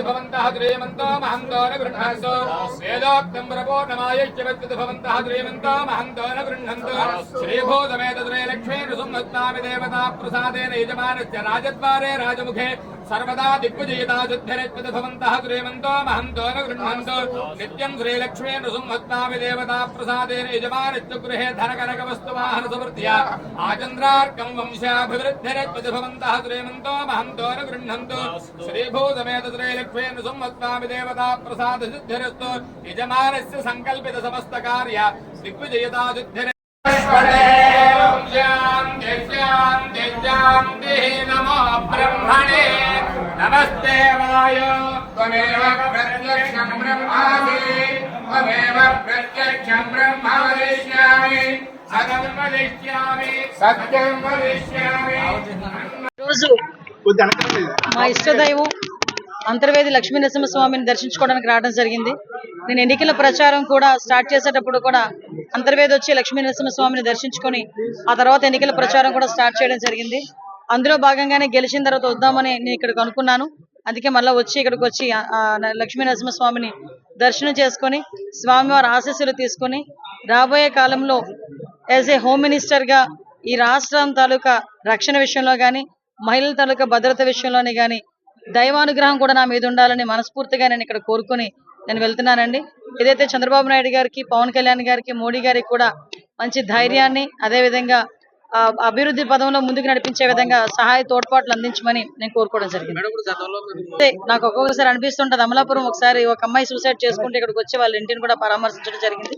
భవంతః శ్రీమంతో మహంతో న గృహంతో వేదోక్తం ప్రపోర్ణమాయైక్యవత్కృత భవంతः శ్రీమంతో మహంతో న గృహంతో శ్రీభూతమేత శ్రీలక్ష్మీ నృసింహత్నామి దేవతా ప్రసాదేన యజమానస్య రాజద్వారే రాజముఖే సర్వదా దిగ్విజయతా శుద్ధిరత్కృత మహంతో గృహంతో నిత్యం శ్రీలక్ష్మీ నృసింహత్నామి దేవతా ప్రసాదేన యజమానస్య ధనకనక వస్తువాహన సమృద్ధ్య. ఆచంద్రార్కం వంశాభివృద్ధిరత్కృత భవంతः మహంతో గృహంతో శ్రీభూతమేత శ్రీలక్ష్మీ నృసింహత్నామి దేవతా ప్రసాద సిద్ధిరస్తు యజమానస్య సంకల్పిత సమస్త కార్య. దిగ్విజయతా సిద్ధిర నమస్తే వాయు త్వమేవ ప్రత్యక్షం బ్రహ్మాసి త్వమేవ ప్రత్యక్షం బ్రహ్మ వదిష్యామి సత్యం వదిష్యామి సత్యం వదిష్యామి రోజు మా ఇష్టదైవం అంతర్వేది లక్ష్మీ నరసింహస్వామిని దర్శించుకోవడానికి రావడం జరిగింది. నేను ఎన్నికల ప్రచారం కూడా స్టార్ట్ చేసేటప్పుడు కూడా అంతర్వేది వచ్చి లక్ష్మీ నరసింహస్వామిని దర్శించుకొని ఆ తర్వాత ఎన్నికల ప్రచారం కూడా స్టార్ట్ చేయడం జరిగింది. అందులో భాగంగానే గెలిచిన తర్వాత వద్దామని నేను ఇక్కడికి అనుకున్నాను. అందుకే మళ్ళీ వచ్చి ఇక్కడికి వచ్చి ఆ, లక్ష్మీ నరసింహస్వామిని దర్శనం చేసుకొని స్వామివారి ఆశీస్సులు తీసుకొని రాబోయే కాలంలో యాజ్ ఏ హోమ్ మినిస్టర్గా ఈ రాష్ట్రం తాలూకా రక్షణ విషయంలో కానీ మహిళల తాలూకా భద్రత విషయంలోనే కానీ దైవానుగ్రహం కూడా నా మీద ఉండాలని మనస్ఫూర్తిగా నేను ఇక్కడ కోరుకొని నేను వెళ్తున్నానండి. ఏదైతే చంద్రబాబు నాయుడు గారికి పవన్ కళ్యాణ్ గారికి మోడీ గారికి కూడా మంచి ధైర్యాన్ని అదేవిధంగా అభివృద్ధి పదంలో ముందుకు నడిపించే విధంగా సహాయ తోడ్పాట్లు అందించమని నేను కోరుకోవడం జరిగింది. నాకు ఒక్కొక్కసారి అనిపిస్తుంటది అమలాపురం ఒకసారి ఒక అమ్మాయి సూసైడ్ చేసుకుంటే ఇక్కడికి వచ్చి వాళ్ళ ఇంటిని కూడా పరామర్శించడం జరిగింది.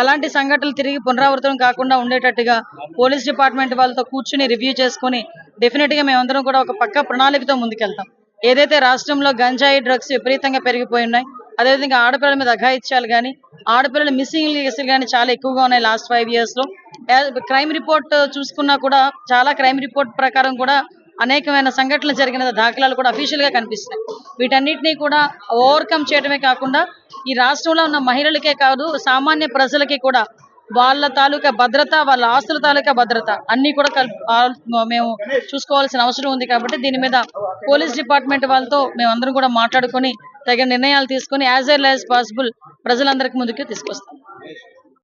అలాంటి సంఘటనలు తిరిగి పునరావృతం కాకుండా ఉండేటట్టుగా పోలీస్ డిపార్ట్మెంట్ వాళ్ళతో కూర్చుని రివ్యూ చేసుకుని డెఫినెట్గా మేమందరం కూడా ఒక పక్క ప్రణాళికతో ముందుకెళ్తాం. ఏదైతే రాష్ట్రంలో గంజాయి డ్రగ్స్ విపరీతంగా పెరిగిపోయి ఉన్నాయి అదేవిధంగా ఆడపిల్లల మీద అఘాయిత్యాలు కానీ ఆడపిల్లల మిస్సింగ్ కేసులు కానీ చాలా ఎక్కువగా ఉన్నాయి లాస్ట్ ఫైవ్ ఇయర్స్లో. క్రైమ్ రిపోర్ట్ చూసుకున్నా కూడా చాలా క్రైమ్ రిపోర్ట్ ప్రకారం కూడా అనేకమైన సంఘటనలు జరిగిన దాఖలాలు కూడా అఫీషియల్గా కనిపిస్తున్నాయి. వీటన్నిటిని కూడా ఓవర్కమ్ చేయడమే కాకుండా ఈ రాష్ట్రంలో ఉన్న మహిళలకే కాదు సామాన్య ప్రజలకి కూడా వాళ్ళ తాలూకా భద్రత వాళ్ళ ఆస్తుల తాలూకా భద్రత అన్ని కూడా మేము చూసుకోవాల్సిన అవసరం ఉంది కాబట్టి దీని మీద పోలీస్ డిపార్ట్మెంట్ వాళ్ళతో మేము అందరం కూడా మాట్లాడుకొని తగిన నిర్ణయాలు తీసుకొని యాజ్ ఎల్ యాజ్ పాసిబుల్ ప్రజలందరికీ ముందుకు తీసుకొస్తాం.